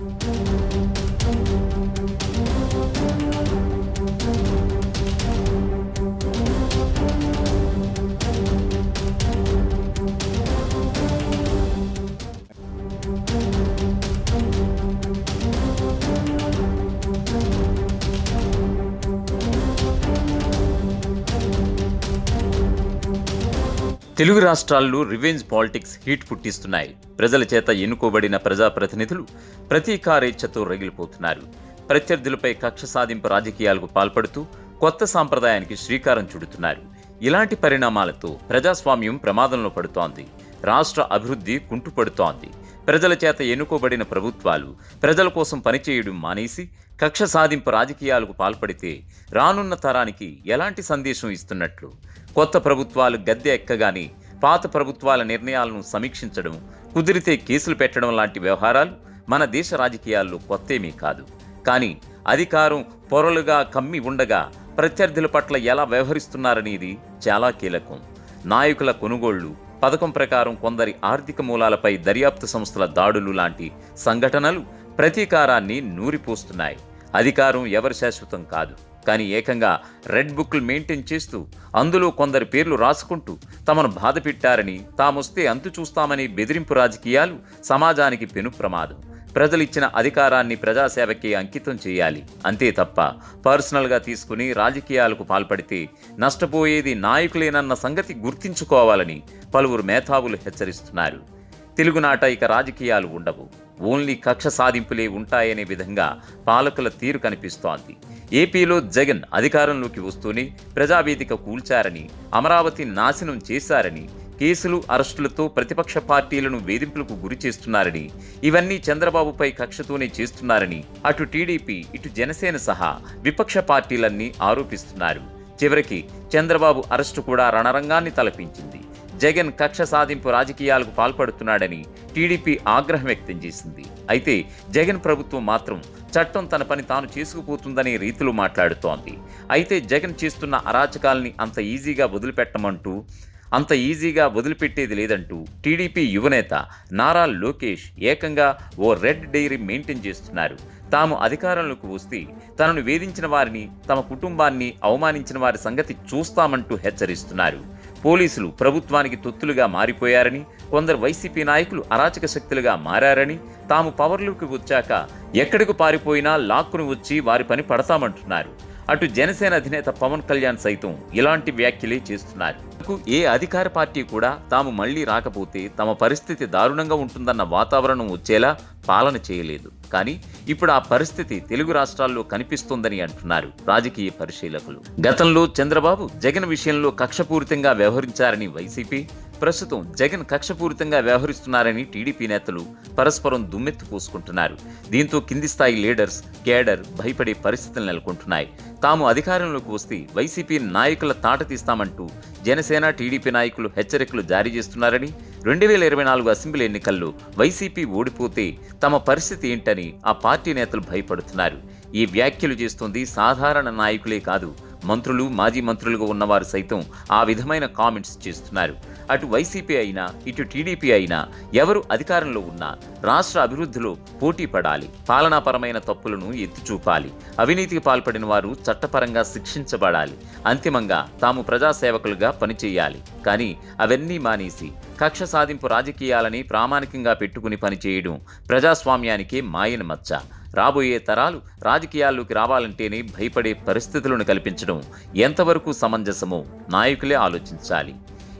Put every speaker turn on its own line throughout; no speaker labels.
Thank you. Telugu రాష్ట్రాల్లో revenge politics heat పుట్టిస్తున్నాయి. ప్రజల చేత ఎన్నుకోబడిన ప్రజాప్రతినిధులు ప్రతీకారేచ్ఛతో రగిలిపోతున్నారు. ప్రత్యర్థులపై కక్ష సాధింపు రాజకీయాలకు పాల్పడుతూ కొత్త సాంప్రదాయానికి శ్రీకారం చుడుతున్నారు. ఇలాంటి పరిణామాలతో ప్రజాస్వామ్యం ప్రమాదంలో పడుతోంది. రాష్ట్ర అభివృద్ధి కుంటుపడుతోంది. ప్రజల చేత ఎన్నుకోబడిన ప్రభుత్వాలు ప్రజల కోసం పనిచేయడం మానేసి కక్ష సాధింపు రాజకీయాలకు పాల్పడితే రానున్న తరానికి ఎలాంటి సందేశం ఇస్తున్నట్లు? కొత్త ప్రభుత్వాలు గద్దె ఎక్కగానే పాత ప్రభుత్వాల నిర్ణయాలను సమీక్షించడం కుదిరితే కేసులు పెట్టడం లాంటి వ్యవహారాలు మన దేశ రాజకీయాల్లో కొత్తేమీ కాదు. కానీ అధికారం పొరలుగా కమ్మి ఉండగా ప్రత్యర్థుల పట్ల ఎలా వ్యవహరిస్తున్నారనేది చాలా కీలకం. నాయకుల కొనుగోళ్ళు పథకం ప్రకారం కొందరి ఆర్థిక మూలాలపై దర్యాప్తు సంస్థల దాడులు లాంటి సంఘటనలు ప్రతీకారాన్ని నూరిపోస్తున్నాయి. అధికారం ఎవరి శాశ్వతం కాదు. కానీ ఏకంగా రెడ్ బుక్లు మెయింటైన్ చేస్తూ అందులో కొందరి పేర్లు రాసుకుంటూ తమను బాధ పెట్టారని తామొస్తే అంతు చూస్తామని బెదిరింపు రాజకీయాలు సమాజానికి పెను ప్రమాదం. ప్రజలిచ్చిన అధికారాన్ని ప్రజాసేవకి అంకితం చేయాలి. అంతే తప్ప పర్సనల్గా తీసుకుని రాజకీయాలకు పాల్పడితే నష్టపోయేది నాయకులేనన్న సంగతి గుర్తించుకోవాలని పలువురు మేధావులు హెచ్చరిస్తున్నారు. తెలుగునాట ఇక రాజకీయాలు ఉండవు. ఓన్లీ కక్ష సాధింపులే ఉంటాయనే విధంగా పాలకుల తీరు కనిపిస్తోంది. ఏపీలో జగన్ అధికారంలోకి వస్తూనే ప్రజావేదిక కూల్చారని అమరావతి నాశనం చేశారని కేసులు అరెస్టులతో ప్రతిపక్ష పార్టీలను వేధింపులకు గురి చేస్తున్నారని ఇవన్నీ చంద్రబాబుపై కక్షతోనే చేస్తున్నారని అటు టీడీపీ ఇటు జనసేన సహా విపక్ష పార్టీలన్నీ ఆరోపిస్తున్నారు. చివరికి చంద్రబాబు అరెస్టు కూడా రణరంగాన్ని తలపించింది. జగన్ కక్ష సాధింపు రాజకీయాలకు పాల్పడుతున్నాడని టీడీపీ ఆగ్రహం వ్యక్తం చేసింది. అయితే జగన్ ప్రభుత్వం మాత్రం చట్టం తన పని తాను చేసుకుపోతుందనే రీతిలో మాట్లాడుతోంది. అయితే జగన్ చేస్తున్న అరాచకాల్ని అంత ఈజీగా వదిలిపెట్టమంటూ అంత ఈజీగా వదిలిపెట్టేది లేదంటూ టీడీపీ యువనేత నారా లోకేష్ ఏకంగా ఓ రెడ్ డైరీ మెయింటైన్ చేస్తున్నారు. తాము అధికారంలోకి వస్తే తనను వేధించిన వారిని తమ కుటుంబాన్ని అవమానించిన వారి సంగతి చూస్తామంటూ హెచ్చరిస్తున్నారు. పోలీసులు ప్రభుత్వానికి తొత్తులుగా మారిపోయారని కొందరు వైసీపీ నాయకులు అరాచక శక్తులుగా మారారని తాము పవర్లోకి వచ్చాక ఎక్కడికి పారిపోయినా లాక్కును వచ్చి వారి పని పడతామంటున్నారు. అటు జనసేన అధినేత పవన్ కళ్యాణ్ సైతం ఇలాంటి వ్యాఖ్యలే చేస్తున్నారు. ఏ అధికార పార్టీ కూడా తాము మళ్ళీ రాకపోతే తమ పరిస్థితి దారుణంగా ఉంటుందన్న వాతావరణం వచ్చేలా పాలన చేయలేదు. కానీ ఇప్పుడు ఆ పరిస్థితి తెలుగు రాష్ట్రాల్లో కనిపిస్తోందని అంటున్నారు రాజకీయ పరిశీలకులు. గతంలో చంద్రబాబు జగన్ విషయంలో కక్షపూరితంగా వ్యవహరించారని వైసీపీ ప్రస్తుతం జగన్ కక్షపూరితంగా వ్యవహరిస్తున్నారని టీడీపీ నేతలు పరస్పరం దుమ్మెత్తు పోసుకుంటున్నారు. దీంతో కింది స్థాయి లీడర్స్ కేడర్ భయపడే పరిస్థితులు నెలకొంటున్నాయి. తాము అధికారంలోకి వస్తే వైసీపీ నాయకుల తాట తీస్తామంటూ జనసేన టీడీపీ నాయకులు హెచ్చరికలు జారీ చేస్తున్నారని రెండు వేల ఇరవై నాలుగు అసెంబ్లీ ఎన్నికల్లో వైసీపీ ఓడిపోతే తమ పరిస్థితి ఏంటని ఆ పార్టీ నేతలు భయపడుతున్నారు. ఈ వ్యాఖ్యలు చేస్తుంది సాధారణ నాయకులే కాదు మంత్రులు మాజీ మంత్రులుగా ఉన్నవారు సైతం ఆ విధమైన కామెంట్స్ చేస్తున్నారు. అటు వైసీపీ అయినా ఇటు టీడీపీ అయినా ఎవరు అధికారంలో ఉన్నా రాష్ట్ర అభివృద్ధిలో పోటీ పడాలి. పాలనాపరమైన తప్పులను ఎత్తి చూపాలి అవినీతికి పాల్పడిన వారు చట్టపరంగా శిక్షించబడాలి. అంతిమంగా తాము ప్రజాసేవకులుగా పనిచేయాలి. కానీ అవన్నీ మానేసి కక్ష సాధింపు రాజకీయాలని ప్రామాణికంగా పెట్టుకుని పనిచేయడం ప్రజాస్వామ్యానికే మాయన మచ్చ. రాబోయే తరాలు రాజకీయాల్లోకి రావాలంటేనే భయపడే పరిస్థితులను కల్పించడం ఎంతవరకు సమంజసమో నాయకులే ఆలోచించాలి.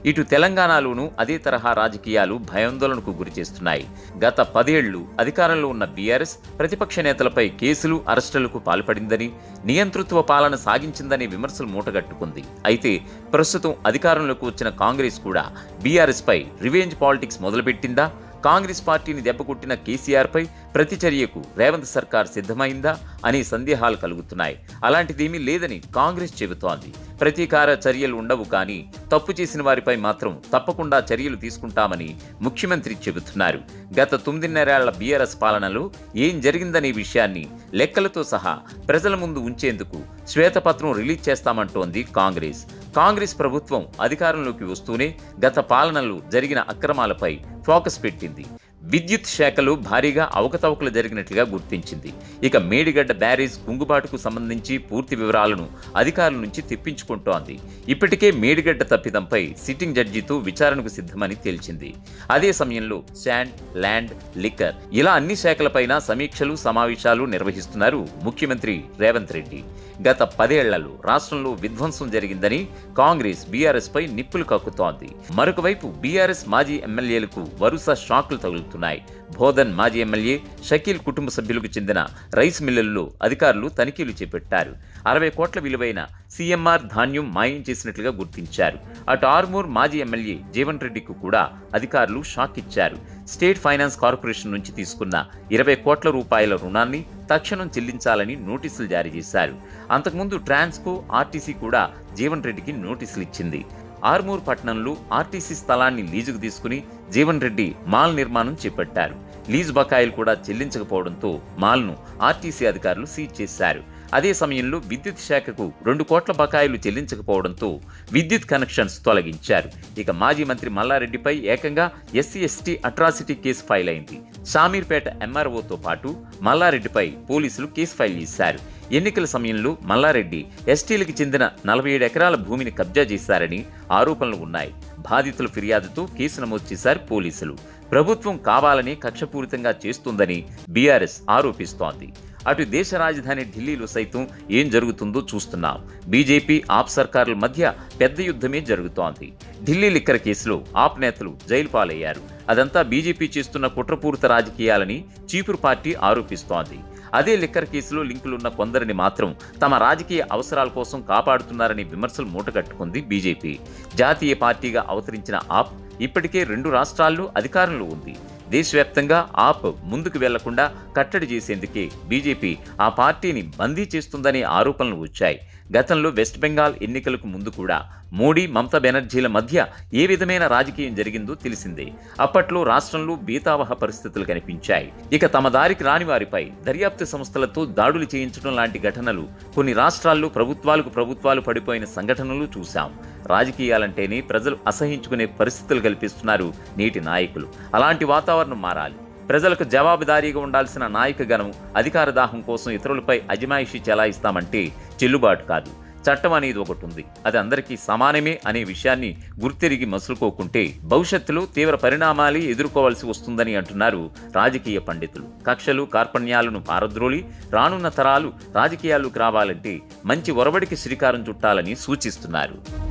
ఇటు తెలంగాణలోనూ అదే తరహా రాజకీయాలు భయాందోళనకు గురిచేస్తున్నాయి గత పదేళ్ళు అధికారంలో ఉన్న బీఆర్ఎస్ ప్రతిపక్ష నేతలపై కేసులు అరెస్టులకు పాల్పడిందని నియంతృత్వ పాలన సాగించిందనే విమర్శలు మూటగట్టుకుంది. అయితే ప్రస్తుతం అధికారంలోకి వచ్చిన కాంగ్రెస్ కూడా బీఆర్ఎస్పై రివెంజ్ పాలిటిక్స్ మొదలుపెట్టిందా? కాంగ్రెస్ పార్టీని దెబ్బకొట్టిన కేసీఆర్పై ప్రతిచర్యకు రేవంత్ సర్కార్ సిద్ధమైందా అనే సందేహాలు కలుగుతున్నాయి. అలాంటిదేమీ లేదని కాంగ్రెస్ చెబుతోంది. ప్రతీకార చర్యలు ఉండవు కానీ తప్పు చేసిన వారిపై మాత్రం తప్పకుండా చర్యలు తీసుకుంటామని ముఖ్యమంత్రి చెబుతున్నారు. గత తొమ్మిదిన్నరేళ్ళ బీఆర్ఎస్ పాలనలో ఏం జరిగిందనే విషయాన్ని లెక్కలతో సహా ప్రజల ముందు ఉంచేందుకు శ్వేతపత్రం రిలీజ్ చేస్తామంటోంది కాంగ్రెస్. కాంగ్రెస్ ప్రభుత్వం అధికారంలోకి వస్తూనే గత పాలనలో జరిగిన అక్రమాలపై ఫోకస్ పెట్టింది. విద్యుత్ శాఖలో భారీగా అవకతవకలు జరిగినట్లుగా గుర్తించింది. ఇక మేడిగడ్డ బ్యారేజ్ కుంగుబాటుకు సంబంధించి పూర్తి వివరాలను అధికారుల నుంచి తెప్పించుకుంటోంది. ఇప్పటికే మేడిగడ్డ తప్పిదంపై సిట్టింగ్ జడ్జితో విచారణకు సిద్ధమని తేల్చింది. అదే సమయంలో శాండ్ ల్యాండ్ లిక్కర్ ఇలా అన్ని శాఖలపైన సమీక్షలు సమావేశాలు నిర్వహిస్తున్నారు ముఖ్యమంత్రి రేవంత్ రెడ్డి. గత పదేళ్ళలో రాష్ట్రంలో విధ్వంసం జరిగిందని కాంగ్రెస్ బీఆర్ఎస్ పై నిప్పులు కక్కుతోంది. మరొకవైపు బీఆర్ఎస్ మాజీ ఎమ్మెల్యేలకు వరుస షాక్లు తగులు తగులుతున్నాయి బోధన్ మాజీ ఎమ్మెల్యే షకీల్ కుటుంబ సభ్యులకు చెందిన రైస్ మిల్లుల్లో అధికారులు తనిఖీలు చేపట్టారు. అరవై కోట్ల విలువైన సీఎంఆర్ ధాన్యం మాయం చేసినట్లుగా గుర్తించారు. అటు ఆర్మూర్ మాజీ ఎమ్మెల్యే జీవన్ రెడ్డికి కూడా అధికారులు షాక్ ఇచ్చారు. స్టేట్ ఫైనాన్స్ కార్పొరేషన్ నుంచి తీసుకున్న ఇరవై కోట్ల రూపాయల రుణాన్ని తక్షణం చెల్లించాలని నోటీసులు జారీ చేశారు. అంతకుముందు ట్రాన్స్కో ఆర్టీసీ కూడా జీవన్ రెడ్డికి నోటీసులు ఇచ్చింది. ఆర్మూర్ పట్టణంలో ఆర్టీసీ స్థలాన్ని లీజుకు తీసుకుని జీవన్ రెడ్డి మాల్ నిర్మాణం చేపట్టారు. లీజు బకాయిలు కూడా చెల్లించకపోవడంతో మాల్ను ఆర్టీసీ అధికారులు సీజ్ చేశారు. అదే సమయంలో విద్యుత్ శాఖకు రెండు కోట్ల బకాయిలు చెల్లించకపోవడంతో విద్యుత్ కనెక్షన్స్ తొలగించారు. ఇక మాజీ మంత్రి మల్లారెడ్డిపై ఏకంగా SC ST atrocity case file అయింది షామీర్పేట ఎంఆర్ఓతో పాటు మల్లారెడ్డిపై పోలీసులు కేసు ఫైల్ చేశారు. ఎన్నికల సమయంలో మల్లారెడ్డి ఎస్టీలకు చెందిన నలభై ఏడు ఎకరాల భూమిని కబ్జా చేశారని ఆరోపణలు ఉన్నాయి. బాధితుల ఫిర్యాదుతో కేసు నమోదు చేశారు పోలీసులు. ప్రభుత్వం కావాలని కక్షపూరితంగా చేస్తుందని బీఆర్ఎస్ ఆరోపిస్తోంది. అటు దేశ రాజధాని ఢిల్లీలో సైతం ఏం జరుగుతుందో చూస్తున్నాం. బీజేపీ ఆప్ సర్కారుల మధ్య పెద్ద యుద్ధమే జరుగుతోంది. ఢిల్లీ లిక్కర్ కేసులో ఆప్ నేతలు జైలు పాలయ్యారు. అదంతా బీజేపీ చేస్తున్న కుట్రపూరిత రాజకీయాలని చీపురు పార్టీ ఆరోపిస్తోంది. అదే లిక్కర్ కేసులో లింకులున్న కొందరిని మాత్రం తమ రాజకీయ అవసరాల కోసం కాపాడుతున్నారని విమర్శలు మూటగట్టుకుంది బీజేపీ. జాతీయ పార్టీగా అవతరించిన ఆప్ ఇప్పటికే రెండు రాష్ట్రాల్లో అధికారంలో ఉంది. దేశవ్యాప్తంగా ఆప్ ముందుకు వెళ్ళకుండా కట్టడి చేసేందుకే బీజేపీ ఆ పార్టీని బందీ చేస్తుందనే ఆరోపణలు వచ్చాయి. గతంలో వెస్ట్ బెంగాల్ ఎన్నికలకు ముందు కూడా మోడీ మమతా బెనర్జీల మధ్య ఏ విధమైన రాజకీయం జరిగిందో తెలిసిందే. అప్పట్లో రాష్ట్రంలో బీతావహ పరిస్థితులు కనిపించాయి. ఇక తమ దారికి రాని వారిపై దర్యాప్తు సంస్థలతో దాడులు చేయించడం లాంటి ఘటనలు కొన్ని రాష్ట్రాల్లో ప్రభుత్వాలకు ప్రభుత్వాలు పడిపోయిన సంఘటనలు చూశాం. రాజకీయాలంటేనే ప్రజలు అసహించుకునే పరిస్థితులు కల్పిస్తున్నారు నేటి నాయకులు. అలాంటి వాతావరణం మారాలి. ప్రజలకు జవాబుదారీగా ఉండాల్సిన నాయకగణం అధికార దాహం కోసం ఇతరులపై అజమాయిషి చెలాయిస్తామంటే చెల్లుబాటు కాదు. చట్టం అనేది ఒకటి ఉంది. అది అందరికీ సమానమే అనే విషయాన్ని గుర్తెరిగి మసులుకోకుంటే భవిష్యత్తులో తీవ్ర పరిణామాలు ఎదుర్కోవాల్సి వస్తుందని అంటున్నారు రాజకీయ పండితులు. కక్షలు కార్పణ్యాలను పారద్రోలి రానున్న తరాలు రాజకీయాలకు రావాలంటే మంచి ఒరవడికి శ్రీకారం చుట్టాలని సూచిస్తున్నారు.